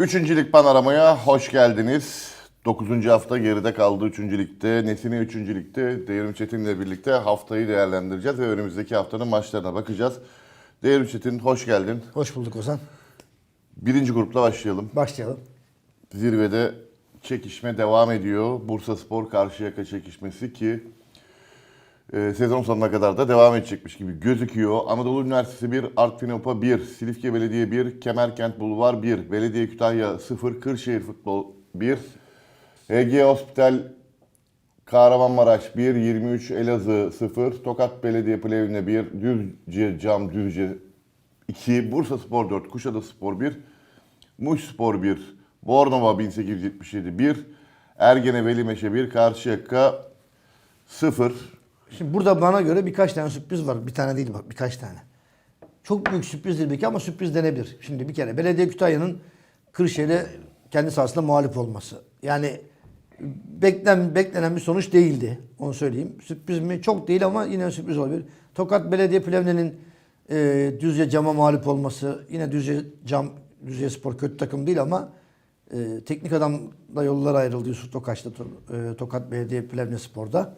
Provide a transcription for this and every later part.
Üçüncü lig panoramaya hoş geldiniz. Dokuzuncu hafta geride kaldı üçüncü ligde. Nesine üçüncü ligde. Devrim Çetin'le birlikte haftayı değerlendireceğiz ve önümüzdeki haftanın maçlarına bakacağız. Devrim Çetin hoş geldin. Hoş bulduk Ozan. Birinci grupla başlayalım. Başlayalım. Zirvede çekişme devam ediyor. Bursa Spor Karşıyaka çekişmesi ki e, sezon sonuna kadar da devam edecekmiş gibi gözüküyor. Anadolu Üniversitesi 1, Artvin 1, Silifke Belediye 1, Kemerkent Bulvar 1, Belediye Kütahya 0, Kırşehir Futbol 1, HG Hospital Kahramanmaraş 1, 23 Elazığ 0, Tokat Belediye Plevne 1, Düzce Cam Düzce 2, Bursa Spor 4, Kuşadası Spor 1, Muş Spor 1, Bornova 1877 1, Ergene Velimeşe 1, Karşıyaka 0. Şimdi burada bana göre birkaç tane sürpriz var. Bir tane değil bak birkaç tane. Çok büyük sürprizdir belki ama sürpriz denebilir. Şimdi bir kere Belediye Kütahya'nın Kırşehir'e kendi sahasında mağlup olması. Yani beklen, beklenen bir sonuç değildi. Onu söyleyeyim. Sürpriz mi? Çok değil ama yine sürpriz olabilir. Tokat Belediye Plevne'nin e, Düzce Cam'a mağlup olması. Yine Düzce Cam, Düzce Spor kötü takım değil ama e, teknik adamla yollar ayrıldı Yusuf Tokaç'ta to- e, Tokat Belediye Plevne Spor'da.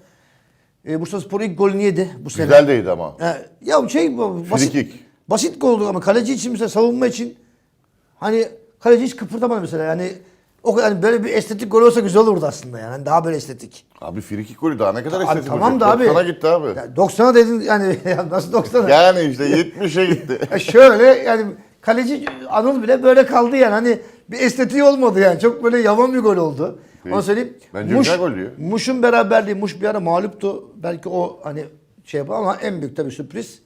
E, Bursa Spor ilk golünü yedi bu sene. Güzel değildi ama. E, ya şey bu, basit, Frikik. basit gol ama kaleci için mesela savunma için hani kaleci hiç kıpırdamadı mesela yani o kadar hani böyle bir estetik gol olsa güzel olurdu aslında yani Hani daha böyle estetik. Abi frikik golü daha ne kadar Abi estetik tamam olacak? da abi. 90'a gitti abi. Ya 90'a dedin yani ya nasıl 90'a? Yani işte 70'e gitti. Ya şöyle yani kaleci Anıl bile böyle kaldı yani hani bir estetiği olmadı yani çok böyle yavan bir gol oldu. Onu söyleyeyim. Bence güzel gol diyor. Muş'un beraberliği Muş bir ara mağluptu. Belki o hani şey yapar ama en büyük tabii sürpriz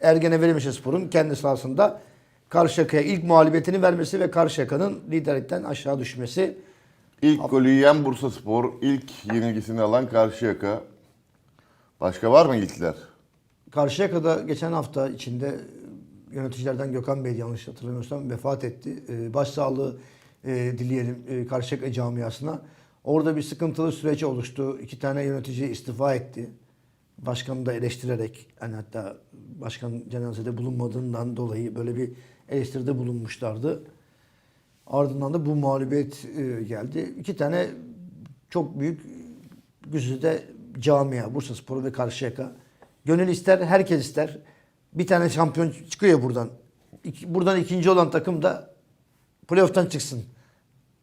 Ergene Velimişe Spor'un kendi sahasında Karşıyaka'ya ilk mağlubiyetini vermesi ve Karşıyaka'nın liderlikten aşağı düşmesi. İlk golü yiyen Bursa Spor, ilk yenilgisini alan Karşıyaka. Başka var mı ilkler? Karşıyaka'da geçen hafta içinde yöneticilerden Gökhan Bey yanlış hatırlamıyorsam vefat etti. Ee, başsağlığı e, dileyelim e, Karşıyaka camiasına. Orada bir sıkıntılı süreç oluştu. İki tane yönetici istifa etti. Başkanı da eleştirerek hani hatta başkan cenazede bulunmadığından dolayı böyle bir eleştiride bulunmuşlardı. Ardından da bu mağlubiyet e, geldi. İki tane çok büyük güzide camia Bursa Spor ve Karşıyaka. Gönül ister, herkes ister. Bir tane şampiyon çıkıyor buradan. İki- buradan ikinci olan takım da playoff'tan çıksın.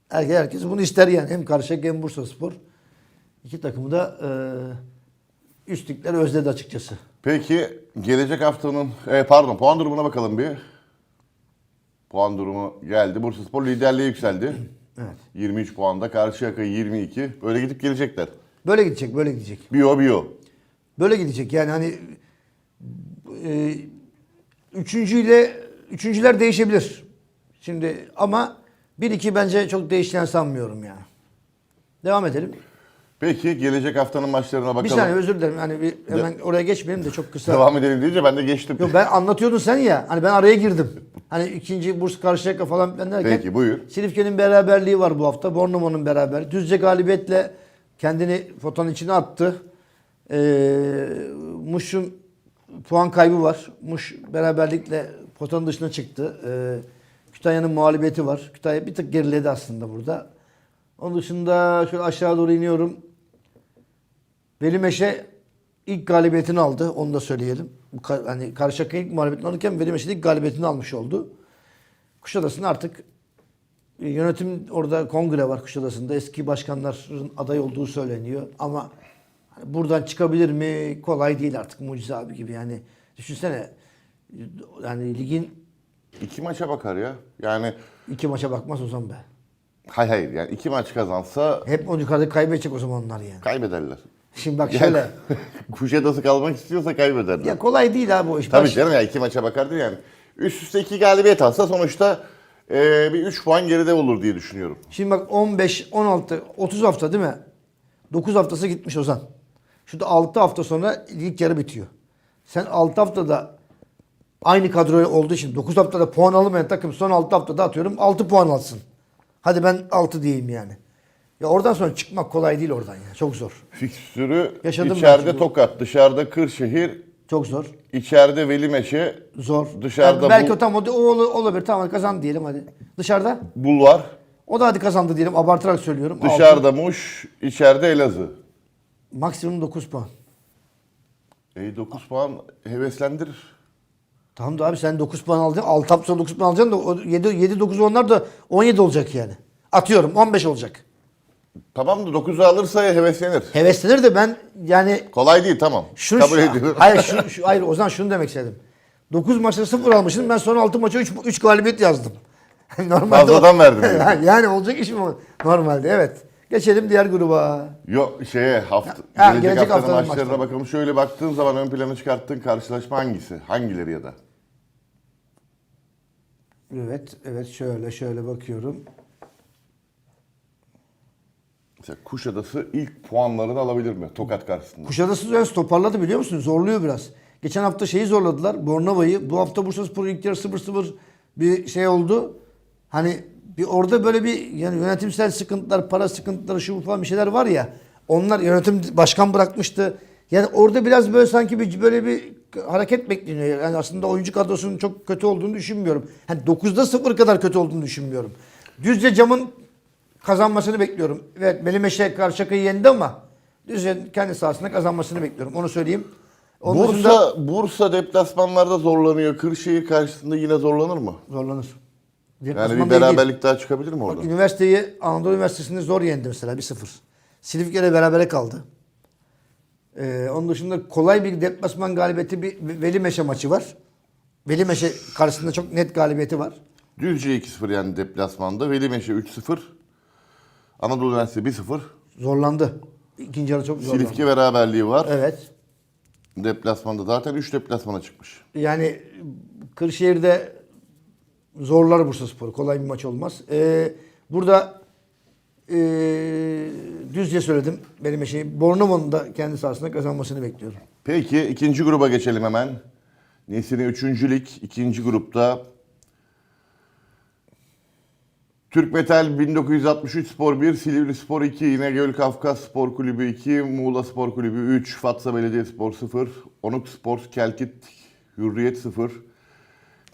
Herkes, herkes bunu ister yani. Hem Karşıyaka hem Bursa Spor. İki takımı da e, üstlükler özledi açıkçası. Peki gelecek haftanın, e, pardon puan durumuna bakalım bir. Puan durumu geldi. Bursa Spor liderliğe yükseldi. Evet. 23 puanda, Karşıyaka 22. Böyle gidip gelecekler. Böyle gidecek, böyle gidecek. Bir o bir o. Böyle gidecek yani hani e, üçüncüyle üçüncüler değişebilir. Şimdi ama bir iki bence çok değişeceğini sanmıyorum yani. Devam edelim. Peki gelecek haftanın maçlarına bakalım. Bir saniye özür dilerim. Hani bir hemen oraya geçmeyelim de çok kısa. Devam edelim deyince ben de geçtim. Yok ben anlatıyordun sen ya. Hani ben araya girdim. Hani ikinci Burs Karşıyaka falan ben derken. Peki, buyur. Silifke'nin beraberliği var bu hafta. Bornova'nın beraber. Düzce galibiyetle kendini fotonun içine attı. Ee, Muş'un puan kaybı var. Muş beraberlikle potanın dışına çıktı. Ee, Kütahya'nın mağlubiyeti var. Kütahya bir tık geriledi aslında burada. Onun dışında şöyle aşağı doğru iniyorum. Velimeşe ilk galibiyetini aldı. Onu da söyleyelim. Hani Karşıyaka ilk mağlubiyetini alırken Velimeşe ilk galibiyetini almış oldu. Kuşadası'nın artık e, yönetim orada kongre var Kuşadası'nda. Eski başkanların aday olduğu söyleniyor. Ama hani buradan çıkabilir mi? Kolay değil artık mucize abi gibi. Yani düşünsene yani ligin İki maça bakar ya. Yani iki maça bakmaz o zaman be. hay hayır yani iki maç kazansa Hep o yukarıda kaybedecek o zaman onlar yani. kaybederler. Şimdi bak şöyle. Kuşadası kalmak istiyorsa kaybederler. ya kolay değil abi o iş. Tabii Baş- canım ya iki maça bakardı yani. Üst üste iki galibiyet alsa sonuçta e, bir 3 puan geride olur diye düşünüyorum. Şimdi bak 15, 16, 30 hafta değil mi? 9 haftası gitmiş Ozan. Şurada 6 hafta sonra ilk yarı bitiyor. Sen 6 haftada aynı kadro olduğu için 9 haftada puan alamayan takım son 6 haftada atıyorum 6 puan alsın. Hadi ben 6 diyeyim yani. Ya oradan sonra çıkmak kolay değil oradan ya. Çok zor. Fikstürü Yaşadım içeride bu. Tokat, dışarıda Kırşehir, Çok zor. İçeride Veli Meşe, Zor. Dışarıda Yani belki bu- o tam o, o ol- olabilir. Tamam kazandı diyelim hadi. Dışarıda? Bulvar. O da hadi kazandı diyelim. Abartarak söylüyorum. Altı. Dışarıda Muş, içeride Elazığ. Maksimum 9 puan. E 9 puan heveslendirir. Tamam da abi sen 9 puan alacaksın. 6 hafta sonra 9 puan alacaksın da o 7 7 9 onlar da 17 olacak yani. Atıyorum 15 olacak. Tamam da 9'u alırsa heveslenir. Heveslenir de ben yani Kolay değil tamam. şunu Kabul ediyorum. hayır şu, şu hayır o zaman şunu demek istedim. 9 maçta 0 almışım. Ben sonra 6 maça 3 3 galibiyet yazdım. Normalde Fazladan verdin yani. yani olacak iş mi? Normalde evet. Geçelim diğer gruba. Yok şeye hafta, Ha, gelecek, gelecek haftanın haftanın maçlarına maçları. bakalım. Şöyle baktığın zaman ön plana çıkarttığın karşılaşma hangisi? Hangileri ya da? Evet, evet şöyle şöyle bakıyorum. Mesela Kuşadası ilk puanlarını alabilir mi Tokat karşısında? Kuşadası biraz toparladı biliyor musun? Zorluyor biraz. Geçen hafta şeyi zorladılar. Bornova'yı. Bu hafta Bursaspor ilk yarı 0-0 bir şey oldu. Hani bir orada böyle bir yani yönetimsel sıkıntılar, para sıkıntıları, şu bu falan bir şeyler var ya. Onlar yönetim başkan bırakmıştı. Yani orada biraz böyle sanki bir böyle bir hareket bekleniyor. Yani aslında oyuncu kadrosunun çok kötü olduğunu düşünmüyorum. Hani 9'da 0 kadar kötü olduğunu düşünmüyorum. Düzce Cam'ın kazanmasını bekliyorum. Evet Melimeşe Karşıyaka'yı yendi ama Düzce kendi sahasında kazanmasını bekliyorum. Onu söyleyeyim. Onun Bursa, dışında Bursa deplasmanlarda zorlanıyor. Kırşehir karşısında yine zorlanır mı? zorlanır. Yani bir değil. beraberlik daha çıkabilir mi Bak, orada? üniversiteyi Anadolu Üniversitesi'nde zor yendi mesela 1-0. Silifke'yle berabere kaldı. Ee, onun dışında kolay bir deplasman galibiyeti bir Veli Meşe maçı var. Veli Meşe karşısında çok net galibiyeti var. Düzce 2-0 yani deplasmanda. Velimeşe 3-0. Anadolu Üniversitesi 1-0. Zorlandı. İkinci yarı çok zorlandı. Silifke beraberliği var. Evet. Deplasmanda zaten 3 deplasmana çıkmış. Yani Kırşehir'de zorlar Bursaspor. Kolay bir maç olmaz. Ee, burada ee, düzce söyledim. Benim şey Bornova'nın da kendi sahasında kazanmasını bekliyorum. Peki ikinci gruba geçelim hemen. Nesine 3. lig ikinci grupta Türk Metal 1963 Spor 1, Silivri Spor 2, İnegöl Kafkas Spor Kulübü 2, Muğla Spor Kulübü 3, Fatsa Belediyespor 0, Onuk Spor Kelkit Hürriyet 0,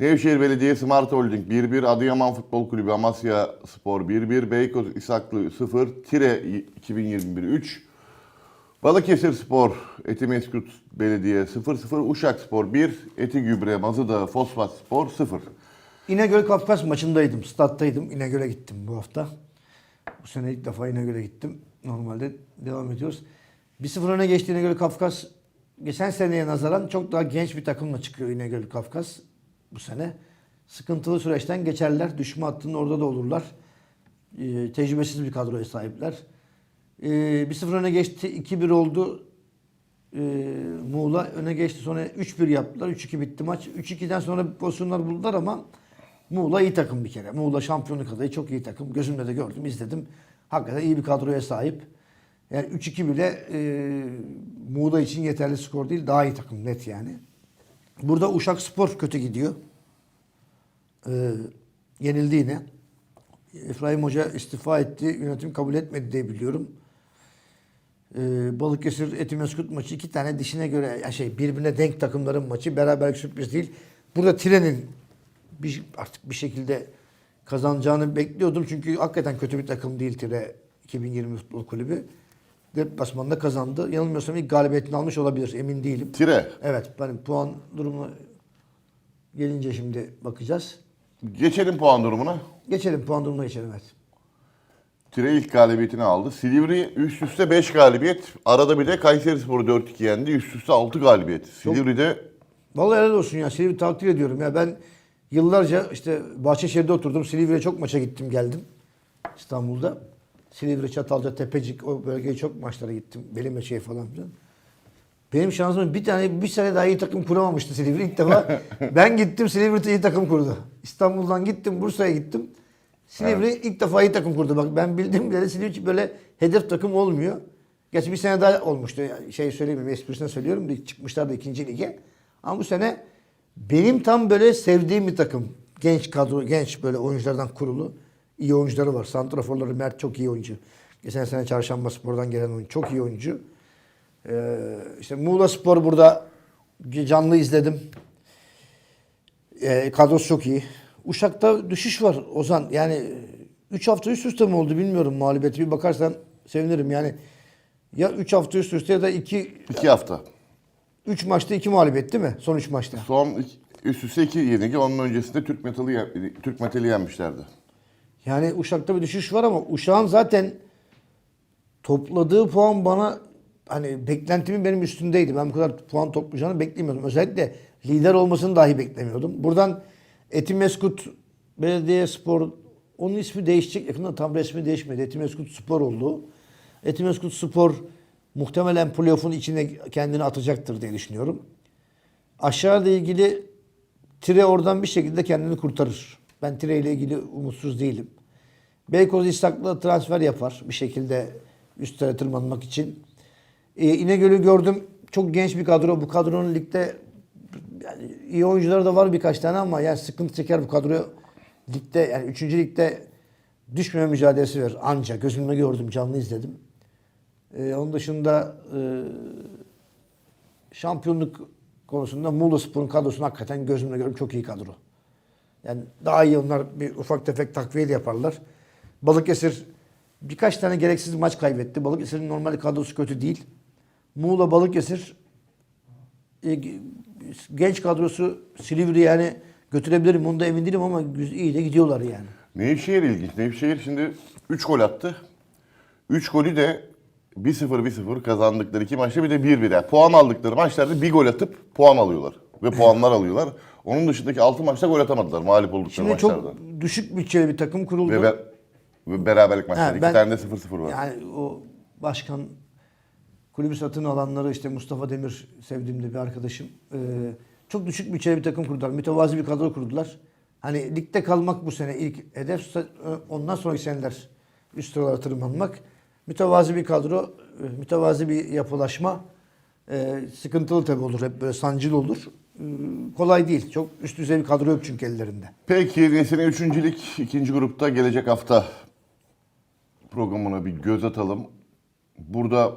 Nevşehir Belediyesi Mart Holding 1-1, Adıyaman Futbol Kulübü Amasya Spor 1-1, Beykoz İshaklı 0, Tire 2021 3, Balıkesir Spor, Etimeskut Belediye 0-0, Uşak Spor 1, Eti Gübre, Mazıda, Fosfat Spor 0. İnegöl Kafkas maçındaydım. Stat'taydım. İnegöl'e gittim bu hafta. Bu sene ilk defa İnegöl'e gittim. Normalde devam ediyoruz. 1-0 öne geçti İnegöl Kafkas. Geçen seneye nazaran çok daha genç bir takımla çıkıyor İnegöl Kafkas bu sene. Sıkıntılı süreçten geçerler. Düşme hattının orada da olurlar. Ee, tecrübesiz bir kadroya sahipler. Ee, 1-0 öne geçti. 2-1 oldu. Ee, Muğla öne geçti. Sonra 3-1 yaptılar. 3-2 bitti maç. 3-2'den sonra pozisyonlar buldular ama Muğla iyi takım bir kere. Muğla şampiyonluk adayı çok iyi takım. Gözümle de gördüm, izledim. Hakikaten iyi bir kadroya sahip. Yani 3-2 bile e, Muğla için yeterli skor değil. Daha iyi takım net yani. Burada Uşak Spor kötü gidiyor. Ee, yenildi yine. İbrahim Hoca istifa etti. Yönetim kabul etmedi diye biliyorum. Ee, Balıkesir Etimeskut maçı iki tane dişine göre ya şey birbirine denk takımların maçı beraberlik sürpriz değil. Burada Tire'nin bir, artık bir şekilde kazanacağını bekliyordum. Çünkü hakikaten kötü bir takım değil Tire 2020 Futbol Kulübü. Deplasmanda kazandı. Yanılmıyorsam ilk galibiyetini almış olabilir. Emin değilim. Tire. Evet. Ben puan durumuna gelince şimdi bakacağız. Geçelim puan durumuna. Geçelim puan durumuna geçelim evet. Tire ilk galibiyetini aldı. Silivri üst üste 5 galibiyet. Arada bir de Kayseri Sporu 4-2 yendi. Üst üste 6 galibiyet. Silivri'de Vallahi helal olsun ya. Silivri takdir ediyorum ya. Ben yıllarca işte Bahçeşehir'de oturdum. Silivri'ye çok maça gittim geldim. İstanbul'da. Silivri, Çatalca, Tepecik o bölgeye çok maçlara gittim. Belimeçe'ye falan filan. Benim şansım bir tane bir sene daha iyi takım kuramamıştı Silivri ilk defa. ben gittim Silivri iyi takım kurdu. İstanbul'dan gittim Bursa'ya gittim. Silivri ilk defa iyi takım kurdu. Bak ben bildiğim bile Silivri böyle hedef takım olmuyor. Gerçi bir sene daha olmuştu. Yani şey söyleyeyim esprisine söylüyorum. da Çıkmışlardı ikinci lige. Ama bu sene benim tam böyle sevdiğim bir takım. Genç kadro, genç böyle oyunculardan kurulu. iyi oyuncuları var. Santraforları Mert çok iyi oyuncu. Geçen sene Çarşamba Spor'dan gelen oyuncu. Çok iyi oyuncu. Ee, işte Muğla Spor burada Canlı izledim. Ee, kadrosu çok iyi. Uşak'ta düşüş var Ozan. Yani 3 hafta üst üste mi oldu bilmiyorum mağlubiyeti. Bir bakarsan sevinirim. Yani ya 3 hafta üst üste ya da 2 İki hafta. 3 maçta 2 mağlubiyet değil mi? Son 3 maçta. Son üst üste iki yenilgi. Onun öncesinde Türk Metal'i Türk Metal'i yenmişlerdi. Yani Uşak'ta bir düşüş var ama Uşak'ın zaten topladığı puan bana hani beklentimin benim üstündeydi. Ben bu kadar puan toplayacağını beklemiyordum. Özellikle lider olmasını dahi beklemiyordum. Buradan Etimeskut Belediyespor onun ismi değişecek. Yakında tam resmi değişmedi. Etimeskut Spor oldu. Etimeskut Spor muhtemelen playoff'un içine kendini atacaktır diye düşünüyorum. Aşağıda ilgili Tire oradan bir şekilde kendini kurtarır. Ben Tire ile ilgili umutsuz değilim. Beykoz İshak'la transfer yapar bir şekilde üstlere tırmanmak için. Ee, İnegöl'ü gördüm. Çok genç bir kadro. Bu kadronun ligde yani iyi oyuncuları da var birkaç tane ama yani sıkıntı çeker bu kadro. Ligde yani 3. ligde düşmeme mücadelesi ver. Anca gözümle gördüm, canlı izledim. Ee, onun dışında e, şampiyonluk konusunda Muğla Spor'un kadrosunu hakikaten gözümle gördüm. Çok iyi kadro. Yani daha iyi onlar bir ufak tefek takviye yaparlar. Balıkesir birkaç tane gereksiz maç kaybetti. Balıkesir'in normal kadrosu kötü değil. Muğla Balıkesir e, genç kadrosu Silivri yani götürebilirim. Onda emin değilim ama iyi de gidiyorlar yani. Nevşehir ilginç. Nevşehir şimdi 3 gol attı. 3 golü de 1-0 1-0 kazandıkları iki maçta bir de 1-1. Yani puan aldıkları maçlarda bir gol atıp puan alıyorlar. Ve puanlar alıyorlar. Onun dışındaki 6 maçta gol atamadılar mağlup oldukları Şimdi maçlarda. çok düşük bütçeli bir takım kuruldu. Ve, be- ve beraberlik maçları. Ha, İki ben- tane de 0-0 var. Yani o başkan kulübü satın alanları işte Mustafa Demir sevdiğim de bir arkadaşım. Ee, çok düşük bütçeli bir takım kurdular. Mütevazi bir kadro kurdular. Hani ligde kalmak bu sene ilk hedef. Ondan sonraki seneler üst sıralara tırmanmak. Mütevazi bir kadro, e, mütevazi bir yapılaşma. Ee, sıkıntılı tabii olur. Hep böyle sancılı olur. Ee, kolay değil. Çok üst düzey bir kadro yok çünkü ellerinde. Peki 3. lig ikinci grupta gelecek hafta programına bir göz atalım. Burada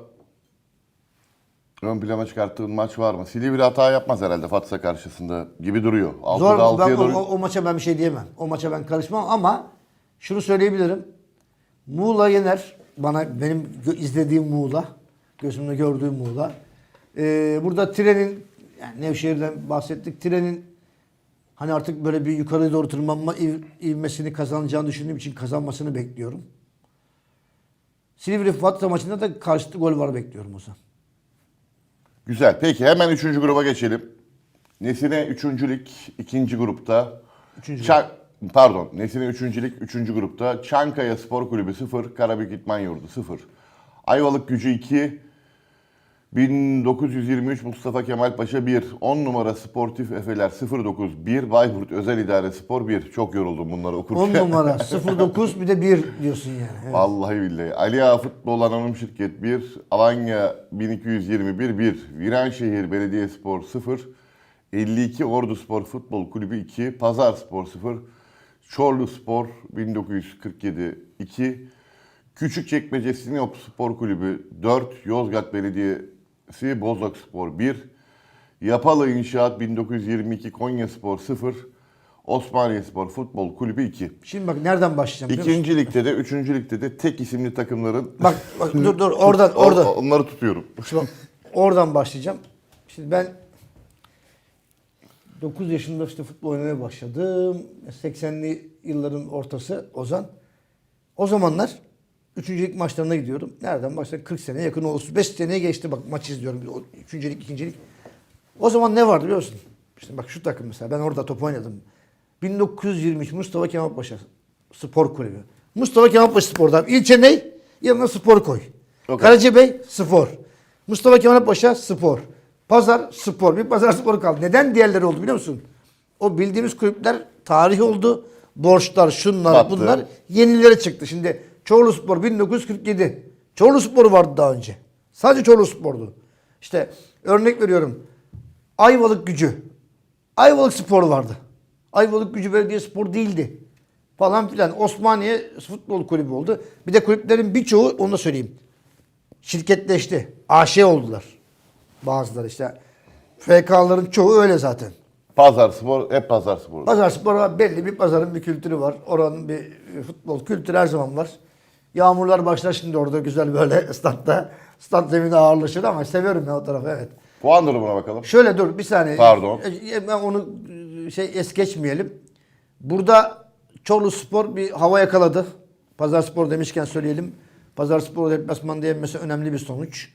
ön plana çıkarttığın maç var mı? Silivri hata yapmaz herhalde Fatsa karşısında gibi duruyor. 6'da Zor. Ben, 6'ya o, doğru. o, o maça ben bir şey diyemem. O maça ben karışmam ama şunu söyleyebilirim. Muğla yener. Bana benim gö- izlediğim Muğla, gözümle gördüğüm Muğla. Ee, burada trenin yani Nevşehir'den bahsettik. Trenin hani artık böyle bir yukarı doğru tırmanma iv- ivmesini kazanacağını düşündüğüm için kazanmasını bekliyorum. Silivri Fatsa maçında da karşılıklı gol var bekliyorum o zaman. Güzel. Peki hemen 3. gruba geçelim. Nesine 3. lig ikinci grupta. Üçüncü Çan- Pardon. Nesine 3. lig 3. grupta. Çankaya Spor Kulübü 0. Karabük İtman Yurdu 0. Ayvalık Gücü 2. 1923 Mustafa Kemal Paşa 1. 10 numara Sportif Efeler 09 1. Bayburt Özel İdare Spor 1. Çok yoruldum bunları 10 okurken. numara 09 bir de 1 diyorsun yani. Evet. Vallahi billahi. Ali Ağa Futbol Anonim Şirket 1, Alanya 1221 1, Viranşehir Belediyespor 0, 52 Ordu Spor Futbol Kulübü 2, Pazar Spor 0, Çorlu Spor 1947 2, Küçükçekmece Sinop Spor Kulübü 4, Yozgat Belediyesi Bozok Spor 1, Yapalı İnşaat 1922 Konya Spor 0, Osmaniye Spor Futbol Kulübü 2. Şimdi bak nereden başlayacağım biliyor musun? İkinci ligde de, üçüncü ligde de tek isimli takımların Bak, bak dur dur oradan oradan. O- onları tutuyorum. Şimdi bak, oradan başlayacağım. Şimdi ben 9 yaşında işte futbol oynamaya başladım. 80'li yılların ortası Ozan. O zamanlar 3. lig maçlarına gidiyorum. Nereden başladık? 40 seneye yakın oldu. 5 seneye geçti bak maç izliyorum. 3. lig, 2. lig. O zaman ne vardı biliyor musun? İşte bak şu takım mesela ben orada top oynadım. 1923 Mustafa Kemal Paşa Spor Kulübü. Mustafa Kemal Paşa Spor'dan. İlçe ne? Yanına spor koy. Okey. Karacabey spor. Mustafa Kemal Paşa spor. Pazar spor. Bir pazar sporu kaldı. Neden diğerleri oldu biliyor musun? O bildiğimiz kulüpler tarih oldu. Borçlar, şunlar, Battı. bunlar yenileri çıktı. Şimdi Çorlu Spor 1947. Çorlu Spor vardı daha önce. Sadece Çorlu Spor'du. İşte örnek veriyorum. Ayvalık gücü. Ayvalık Spor vardı. Ayvalık gücü belediye spor değildi. Falan filan. Osmaniye Futbol Kulübü oldu. Bir de kulüplerin birçoğu onu da söyleyeyim. Şirketleşti. AŞ oldular. Bazıları işte FK'ların çoğu öyle zaten. Pazar Spor, hep Pazar Spor. Pazar spor var. Belli bir pazarın bir kültürü var. Oranın bir futbol kültürü her zaman var. Yağmurlar başlar şimdi orada güzel böyle statta. Stat zemini ağırlaşır ama seviyorum ya o tarafı evet. Puan durumuna bakalım. Şöyle dur bir saniye. Pardon. E, Ben onu e, şey es geçmeyelim. Burada Çorlu Spor bir hava yakaladı. Pazar Spor demişken söyleyelim. Pazar Spor deplasmanda yenmesi önemli bir sonuç.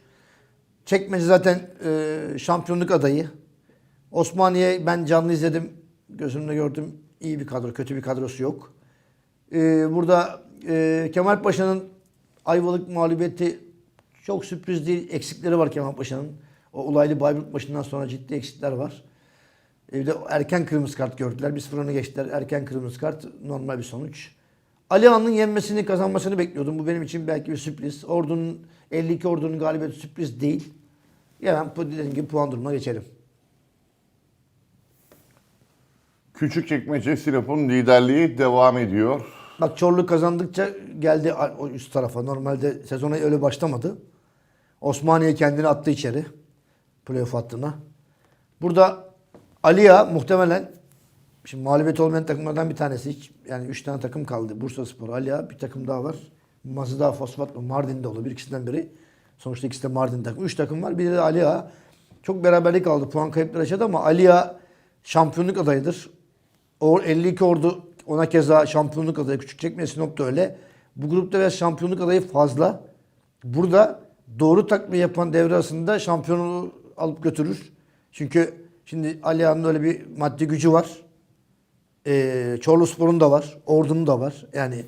Çekmece zaten e, şampiyonluk adayı. Osmaniye ben canlı izledim. Gözümle gördüm. İyi bir kadro, kötü bir kadrosu yok. E, burada e, Kemal Paşa'nın Ayvalık mağlubiyeti çok sürpriz değil. Eksikleri var Kemal Paşa'nın. O olaylı Bayburt maçından sonra ciddi eksikler var. E, bir de erken kırmızı kart gördüler. 1-0 öne geçtiler. Erken kırmızı kart normal bir sonuç. Ali Ağa'nın yenmesini, kazanmasını bekliyordum. Bu benim için belki bir sürpriz. Ordu'nun 52 Ordu'nun galibiyeti sürpriz değil. Bu dediğim gibi puan durumuna geçelim. Küçükçekmece Sinop'un liderliği devam ediyor. Bak Çorlu kazandıkça geldi o üst tarafa. Normalde sezona öyle başlamadı. Osmaniye kendini attı içeri. Playoff hattına. Burada Aliya muhtemelen şimdi mağlubiyet olmayan takımlardan bir tanesi. Hiç, yani 3 tane takım kaldı. Bursa Spor, Aliya bir takım daha var. Mazıda, Fosfat mı? Mardin'de olur. Bir ikisinden biri. Sonuçta ikisi de Mardin takımı. 3 takım var. Bir de Aliya. Çok beraberlik aldı. Puan kayıpları yaşadı ama Aliya şampiyonluk adayıdır. O 52 ordu ona keza şampiyonluk adayı. Küçükçekmece Sinop da öyle. Bu grupta biraz şampiyonluk adayı fazla. Burada doğru takviye yapan devre arasında şampiyonluğu alıp götürür. Çünkü şimdi Ali Ağa'nın öyle bir maddi gücü var. Ee, Çorlu Spor'un da var. Ordu'nun da var. Yani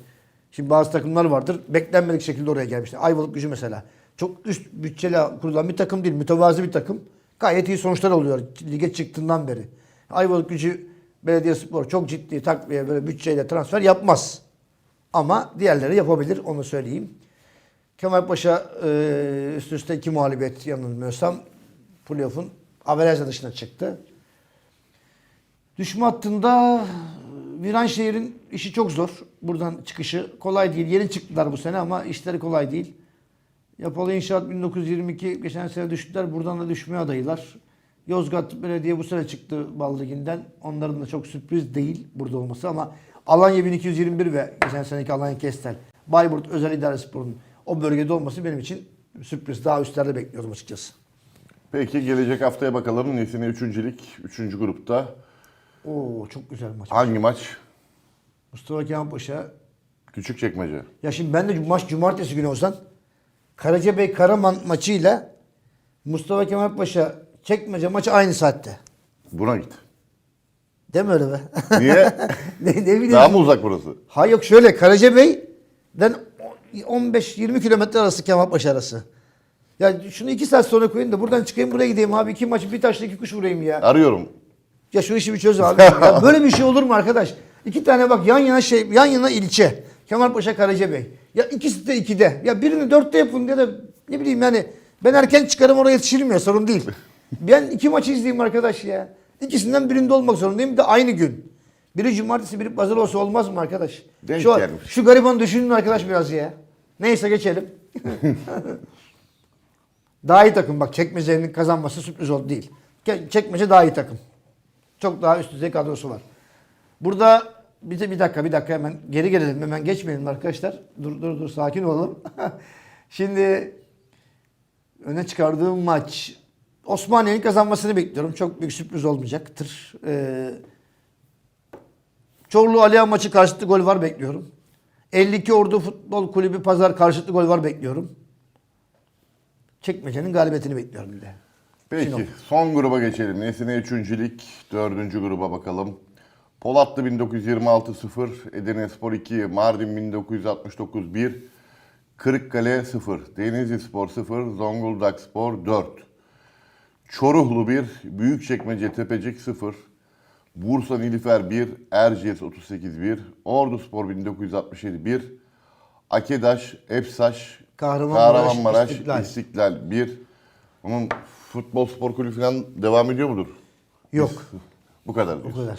şimdi bazı takımlar vardır. Beklenmedik şekilde oraya gelmişler. Ayvalık gücü mesela. Çok üst bütçeli kurulan bir takım değil. Mütevazi bir takım. Gayet iyi sonuçlar oluyor lige çıktığından beri. Ayvalık gücü Belediyespor çok ciddi takviye böyle bütçeyle transfer yapmaz. Ama diğerleri yapabilir onu söyleyeyim. Kemalpaşa e, üst üste iki mağlubiyet yanılmıyorsam playoff'un averajla dışına çıktı. Düşme hattında Viranşehir'in işi çok zor. Buradan çıkışı kolay değil. Yeni çıktılar bu sene ama işleri kolay değil. Yapalı İnşaat 1922 geçen sene düştüler. Buradan da düşmeye adaylar. Yozgat Belediye bu sene çıktı Bal Ligi'nden. Onların da çok sürpriz değil burada olması ama Alanya 1221 ve geçen seneki Alanya Kestel, Bayburt Özel İdare Spor'un o bölgede olması benim için sürpriz. Daha üstlerde bekliyordum açıkçası. Peki gelecek haftaya bakalım. Nesine 3. lig, 3. grupta. Oo çok güzel maç. Hangi maç? Mustafa Kemal Paşa. Küçükçekmece. Ya şimdi ben de maç cumartesi günü olsan Karacabey Karaman maçıyla Mustafa Kemal Paşa çekmece maçı aynı saatte. Buna git. Değil mi öyle be? Niye? ne, ne bileyim. Daha mı uzak burası? Ha yok şöyle Karacabey'den 15-20 kilometre arası Kemalpaşa arası. Ya şunu iki saat sonra koyun da buradan çıkayım buraya gideyim abi. iki maçı bir taşla iki kuş vurayım ya. Arıyorum. Ya şu işi bir çöz abi. ya böyle bir şey olur mu arkadaş? İki tane bak yan yana şey yan yana ilçe. Kemalpaşa Karacabey. Ya ikisi de ikide. Ya birini dörtte yapın ya da ne bileyim yani ben erken çıkarım oraya yetişirim ya sorun değil. Ben iki maçı izleyeyim arkadaş ya. İkisinden birinde olmak zorundayım de aynı gün. Biri cumartesi biri pazar olsa olmaz mı arkadaş? Denk şu, gelmiş. şu garibanı düşünün arkadaş biraz ya. Neyse geçelim. daha iyi takım bak çekmecenin kazanması sürpriz oldu değil. Çekmece daha iyi takım. Çok daha üst düzey kadrosu var. Burada bir, de, bir dakika bir dakika hemen geri gelelim hemen geçmeyelim arkadaşlar. Dur dur dur sakin olalım. Şimdi öne çıkardığım maç Osmaniye'nin kazanmasını bekliyorum. Çok büyük sürpriz olmayacaktır. Ee, Çorlu Aliya maçı karşılıklı gol var bekliyorum. 52 Ordu Futbol Kulübü Pazar karşılıklı gol var bekliyorum. Çekmece'nin galibiyetini bekliyorum bir de. Peki Sinop. son gruba geçelim. Nesine 3. lig, 4. gruba bakalım. Polatlı 1926-0, Edirne Spor 2, Mardin 1969-1, Kırıkkale 0, Denizli Spor 0, Zonguldak Spor 4. Çoruhlu 1, Büyükçekmece Tepecik 0, Bursa Nilüfer 1, Erciyes 38-1, Ordu Spor 1967-1, Akedaş, Epsaş, Kahramanmaraş, Kahramanmaraş İstiklal. İstiklal 1. Onun futbol spor kulübü falan devam ediyor mudur? Yok. Bu kadar. Diyorsun. kadar.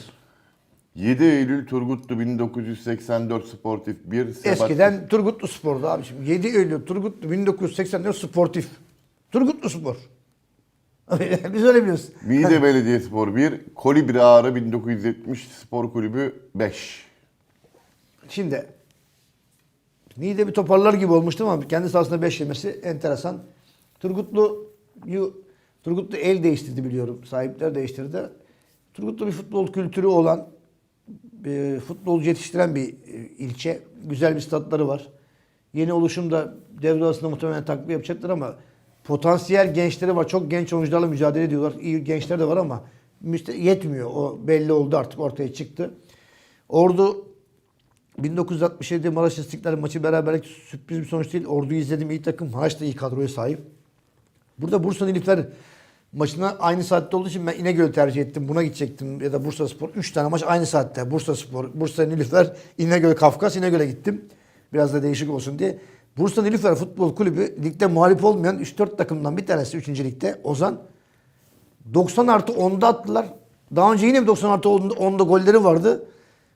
7 Eylül Turgutlu 1984 Sportif 1. Sebat- Eskiden Turgutlu Spor'du abi. Şimdi 7 Eylül Turgutlu 1984 Sportif. Turgutlu Spor. Biz öyle biliyoruz. Niğde Belediyespor 1, Kolibri Ağrı 1970 Spor Kulübü 5. Şimdi Niğde bir toparlar gibi olmuştu ama kendi sahasında 5 yemesi enteresan. Turgutlu Turgutlu el değiştirdi biliyorum. Sahipler değiştirdi. Turgutlu bir futbol kültürü olan e, futbolcu yetiştiren bir e, ilçe. Güzel bir statları var. Yeni oluşumda devre arasında muhtemelen takviye yapacaktır ama potansiyel gençleri var. Çok genç oyuncularla mücadele ediyorlar. İyi gençler de var ama yetmiyor. O belli oldu artık ortaya çıktı. Ordu 1967 Maraş İstiklal maçı beraberlik sürpriz bir sonuç değil. Ordu'yu izledim iyi takım. Maraş da iyi kadroya sahip. Burada Bursa Nilüfer maçına aynı saatte olduğu için ben İnegöl'ü tercih ettim. Buna gidecektim ya da Bursa Spor. Üç tane maç aynı saatte. Bursa Spor, Bursa Nilüfer, İnegöl Kafkas. İnegöl'e gittim. Biraz da değişik olsun diye. Bursa Nilüfer Futbol Kulübü ligde muhalif olmayan 3-4 takımdan bir tanesi 3. ligde. Ozan 90 artı 10'da attılar. Daha önce yine bir 90 artı 10'da 10'da golleri vardı.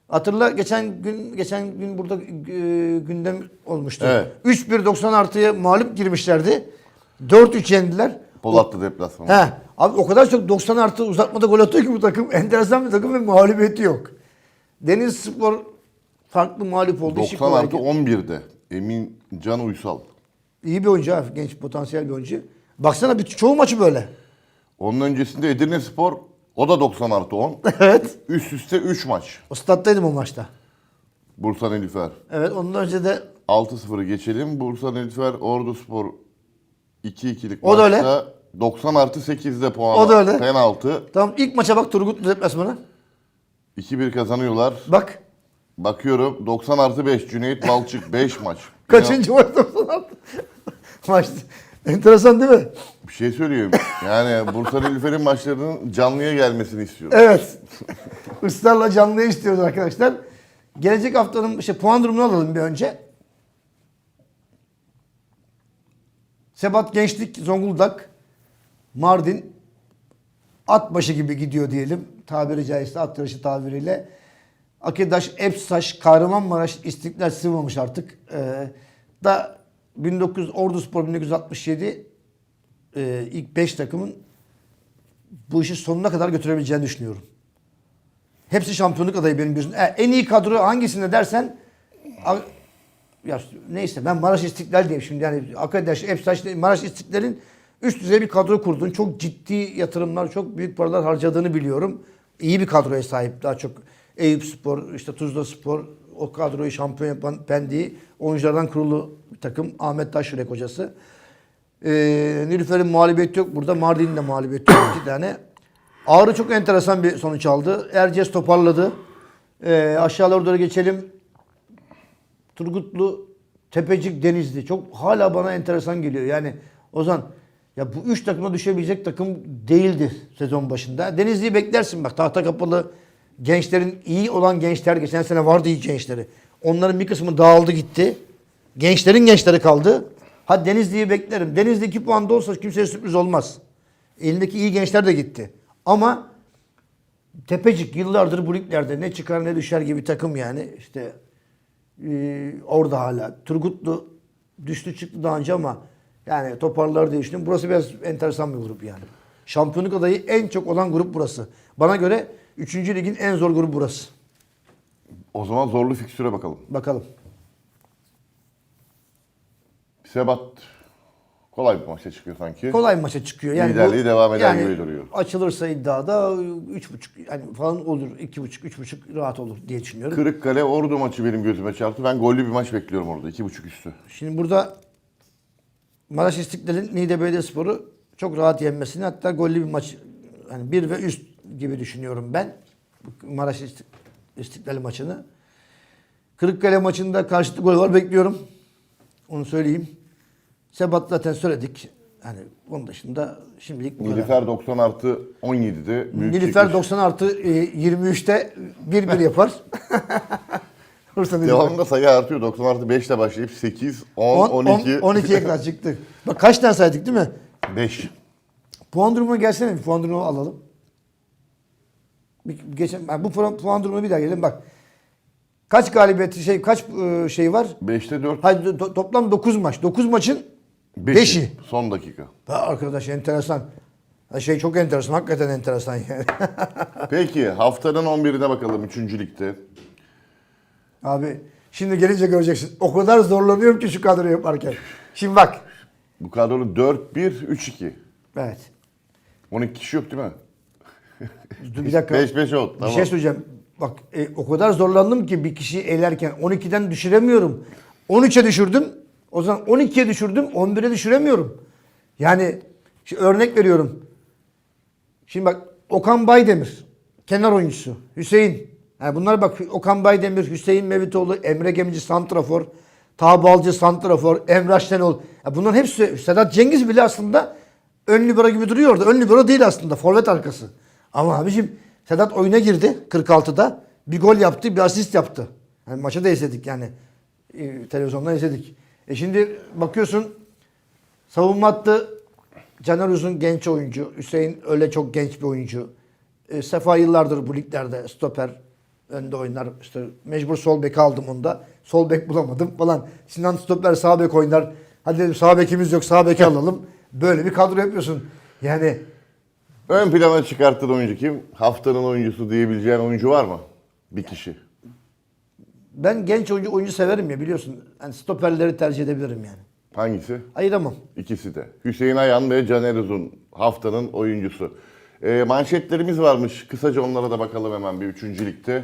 Hatırla geçen gün geçen gün burada e, gündem olmuştu. Evet. 3-1 90 artıya mağlup girmişlerdi. 4-3 yendiler. Polatlı deplasmanı. He. Abi o kadar çok 90 artı uzatmada gol atıyor ki bu takım. Enteresan bir takım ve mağlubiyeti yok. Deniz Spor farklı mağlup oldu. İşi 90 kolay. artı 11'de. Emin Can Uysal. İyi bir oyuncu ha. Genç potansiyel bir oyuncu. Baksana bir çoğu maçı böyle. Onun öncesinde Edirne Spor o da 90 artı 10. evet. Üst üste 3 maç. O stat'taydım o maçta. Bursa Nilüfer. Evet ondan önce de 6-0'ı geçelim. Bursa Nilüfer Ordu Spor 2-2'lik O da maçta 90 artı 8'de puan. O da öyle. Penaltı. Tamam ilk maça bak Turgutlu deplasmanı. 2-1 kazanıyorlar. Bak. Bakıyorum 90 artı 5 Cüneyt Balçık 5 maç. Kaçıncı maç 96? Maç. Enteresan değil mi? Bir şey söyleyeyim. Yani Bursa Nilüfer'in maçlarının canlıya gelmesini istiyorum. Evet. Israrla canlıya istiyoruz arkadaşlar. Gelecek haftanın işte puan durumunu alalım bir önce. Sebat Gençlik, Zonguldak, Mardin, at başı gibi gidiyor diyelim. Tabiri caizse at yarışı tabiriyle. Akedaş, Epsaş, Kahramanmaraş, İstiklal sığmamış artık. Ee, da 1900 Ordu Spor 1967 e, ilk 5 takımın bu işi sonuna kadar götürebileceğini düşünüyorum. Hepsi şampiyonluk adayı benim gözümde. E, en iyi kadro hangisinde dersen ya neyse ben Maraş İstiklal diyeyim şimdi yani arkadaş Epsaş Maraş İstiklal'in üst düzey bir kadro kurduğunu, çok ciddi yatırımlar, çok büyük paralar harcadığını biliyorum. İyi bir kadroya sahip daha çok. Eyüp Spor, işte Tuzla Spor o kadroyu şampiyon yapan Pendik'i oyunculardan kurulu bir takım. Ahmet Taşyürek hocası. Ee, Nilüfer'in mağlubiyeti yok burada. Mardin'in de mağlubiyeti yok. iki tane. Ağrı çok enteresan bir sonuç aldı. Erciyes toparladı. Ee, aşağılara doğru geçelim. Turgutlu, Tepecik, Denizli. Çok hala bana enteresan geliyor. Yani Ozan ya bu üç takıma düşebilecek takım değildi sezon başında. Denizli'yi beklersin bak tahta kapalı gençlerin iyi olan gençler geçen sene vardı iyi gençleri. Onların bir kısmı dağıldı gitti. Gençlerin gençleri kaldı. Ha Denizli'yi beklerim. Denizli 2 puanda olsa kimseye sürpriz olmaz. Elindeki iyi gençler de gitti. Ama Tepecik yıllardır bu liglerde ne çıkar ne düşer gibi takım yani. İşte ee, orada hala. Turgutlu düştü çıktı daha önce ama yani toparlar diye düşünüyorum. Burası biraz enteresan bir grup yani. Şampiyonluk adayı en çok olan grup burası. Bana göre 3. ligin en zor grubu burası. O zaman zorlu fikstüre bakalım. Bakalım. Sebat kolay bir maçta çıkıyor sanki. Kolay maça çıkıyor. Yani Liderliği devam eder gibi duruyor. Açılırsa iddiada 3.5 yani falan olur. 2.5 3.5 rahat olur diye düşünüyorum. Kırıkkale Ordu maçı benim gözüme çarptı. Ben gollü bir maç bekliyorum orada. 2.5 üstü. Şimdi burada Maraş İstiklal'in Niğde Belediyespor'u çok rahat yenmesini hatta gollü bir maç hani bir ve üst gibi düşünüyorum ben. Maraş İstik- İstiklal maçını. Kırıkkale maçında karşılıklı gol var bekliyorum. Onu söyleyeyim. Sebat zaten söyledik. Hani onun dışında şimdilik bu kadar. Nilüfer 90 artı 17'de. Büyük Nilüfer çekiliş. 90 artı e, 23'te 1-1 yapar. Devamında sayı artıyor. 90 artı 5 ile başlayıp 8, 10, 10, 12, 12'ye kadar çıktı. Bak kaç tane saydık değil mi? 5. Puan durumuna gelsene bir puan durumunu alalım. Geçen, yani bu puan, puan durumuna bir daha gelelim bak. Kaç galibiyeti şey kaç e, şey var? 5'te 4, Hayır do- toplam 9 maç. 9 maçın 5'i. 5'i. Son dakika. Ha, arkadaş enteresan. Ha, Şey çok enteresan. Hakikaten enteresan yani. Peki haftanın 11'ine bakalım 3. ligde. Abi şimdi gelince göreceksin. O kadar zorlanıyorum ki şu kadroyu yaparken. Şimdi bak. Bu kadro 4-1-3-2. Evet. 12 kişi yok değil mi? Dur bir dakika. 5-5 oldu. Bir Tamam. şey söyleyeceğim. Bak e, o kadar zorlandım ki bir kişiyi elerken 12'den düşüremiyorum. 13'e düşürdüm. O zaman 12'ye düşürdüm. 11'e düşüremiyorum. Yani şimdi örnek veriyorum. Şimdi bak Okan Baydemir kenar oyuncusu. Hüseyin. Yani bunlar bak Okan Baydemir, Hüseyin Mevitoğlu, Emre Gemici Santrafor, Taha Balcı Santrafor, Emrah Şenol. Ya bunların hepsi Sedat Cengiz bile aslında ön libero gibi duruyor orada. Ön libero değil aslında. Forvet arkası. Ama abicim Sedat oyuna girdi 46'da. Bir gol yaptı, bir asist yaptı. Yani maçı da izledik yani. Ee, televizyondan izledik. E şimdi bakıyorsun Savunma hattı Caner Uzun genç oyuncu. Hüseyin öyle çok genç bir oyuncu. E, Sefa yıllardır bu liglerde stoper önde oynar. İşte mecbur sol bek aldım onda. Sol bek bulamadım falan. Sinan stoper sağ bek oynar. Hadi dedim sağ bekimiz yok sağ beki alalım. Böyle bir kadro yapıyorsun. Yani Ön plana çıkarttığın oyuncu kim? Haftanın oyuncusu diyebileceğin oyuncu var mı? Bir kişi. ben genç oyuncu oyuncu severim ya biliyorsun. Yani stoperleri tercih edebilirim yani. Hangisi? Ayıramam. İkisi de. Hüseyin Ayan ve Caner Uzun haftanın oyuncusu. Ee, manşetlerimiz varmış. Kısaca onlara da bakalım hemen bir üçüncü ligde.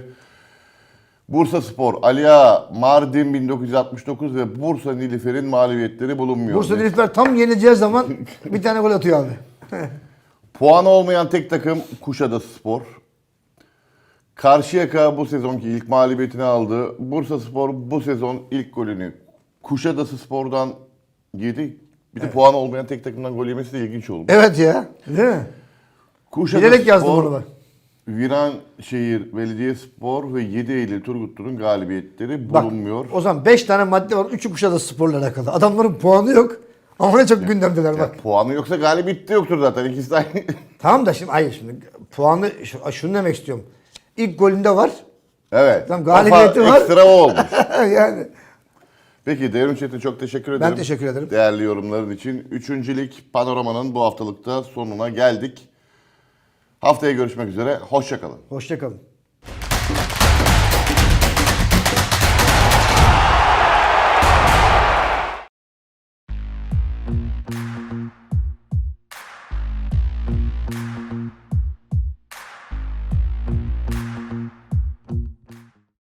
Bursa Spor, Aliya, Mardin 1969 ve Bursa Nilüfer'in mağlubiyetleri bulunmuyor. Bursa Nilüfer tam yenileceği zaman bir tane gol atıyor abi. Puan olmayan tek takım Kuşadası Spor. Karşıyaka bu sezonki ilk mağlubiyetini aldı. Bursa Spor bu sezon ilk golünü Kuşadası Spor'dan yedi. Bir de puan olmayan tek takımdan gol yemesi de ilginç oldu. Evet ya. Değil mi? Kuşadası Bilerek yazdım Spor, onu ben. Viranşehir Belediyespor ve 7 Eylül Turgutlu'nun galibiyetleri Bak bulunmuyor. o zaman 5 tane madde var. Üçü Kuşadası sporla alakalı. Adamların puanı yok. Ama ne çok gündemdeler bak. Puanı yoksa galibiyeti de yoktur zaten. İkisi de aynı. Tamam da şimdi hayır şimdi puanı şu- şunu demek istiyorum. İlk golünde var. evet. Tamam, galibiyeti Kafa var. Ekstra o olmuş. yani Peki Devrim Çetin çok teşekkür ederim. teşekkür ederim. Değerli yorumların için. Üçüncülük panoramanın bu haftalıkta sonuna geldik. Haftaya görüşmek üzere. Hoşçakalın. hoşça kalın.